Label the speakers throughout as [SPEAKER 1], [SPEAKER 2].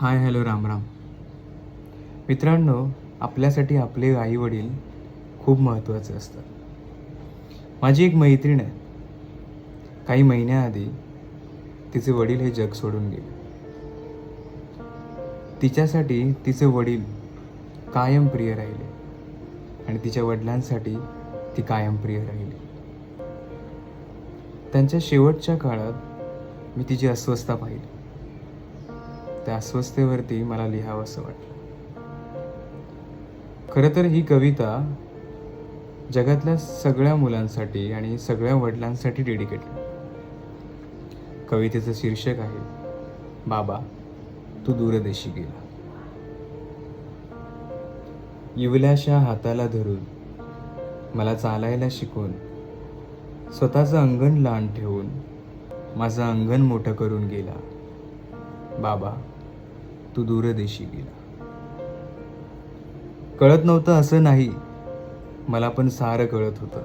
[SPEAKER 1] Hi hello Ram Ram. मित्रांनो आपल्यासाठी आपले आई वडील खूप महत्त्वाचे असतात. माझी एक मैत्रीण आहे. काही महिन्याआधी तिचे वडील हे जग सोडून गेले. तिच्यासाठी तिचे वडील कायम प्रिय राहिले आणि तिच्या वडिलांसाठी ती कायम प्रिय राहिली. त्यांच्या शेवटच्या काळात मी तिची अस्वस्थता पाहिली. त्या अस्वस्थेवरती मला लिहावं असं वाटलं. खरं तर ही कविता जगातल्या सगळ्या मुलांसाठी आणि सगळ्या वडिलांसाठी डेडिकेटेड कवितेचं शीर्षक आहे बाबा तू दूरदेशी गेला. इवल्याशा हाताला धरून मला चालायला शिकून स्वतःचं अंगण लहान ठेवून माझं अंगण मोठं करून गेला. बाबा तू दूरदेशी गेला. कळत नव्हतं असं नाही मला पण सारं कळत होतं.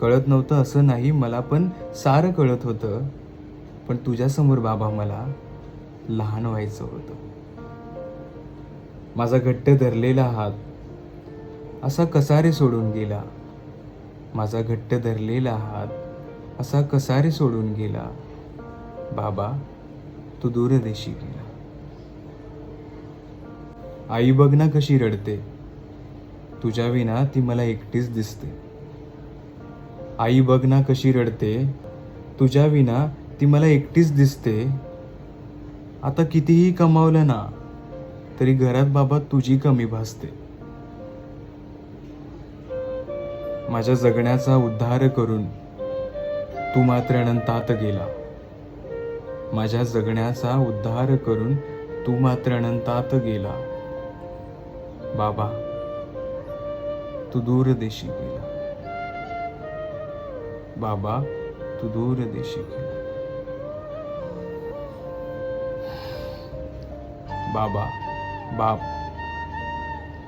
[SPEAKER 1] कळत नव्हतं असं नाही मला पण सारं कळत होतं. पण तुझ्यासमोर बाबा मला लहान व्हायचं होतं. माझा घट्ट धरलेला हात असा कसारे सोडून गेला. माझा घट्ट धरलेला हात असा कसारे सोडून गेला. बाबा तू दूरदेशी गेला. आई बघ ना कशी रडते. तुझ्या विना ती मला एकटीच दिसते. आई बघ ना कशी रडते. तुझ्या विना ती मला एकटीच दिसते. आता कितीही कमावलं ना तरी घरात बाबा तुझी कमी भासते. माझ्या जगण्याचा उद्धार करून तू मात्र अनंतात गेला. माझ्या जगण्याचा उद्धार करून तू मात्र अनंतात गेला. बाबा तू दूर देशी गेला बाबा तू दूर देशी गेला बाबा बाप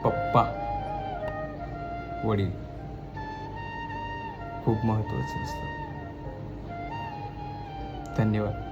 [SPEAKER 1] पप्पा वडील खूप महत्वाचं असतं धन्यवाद.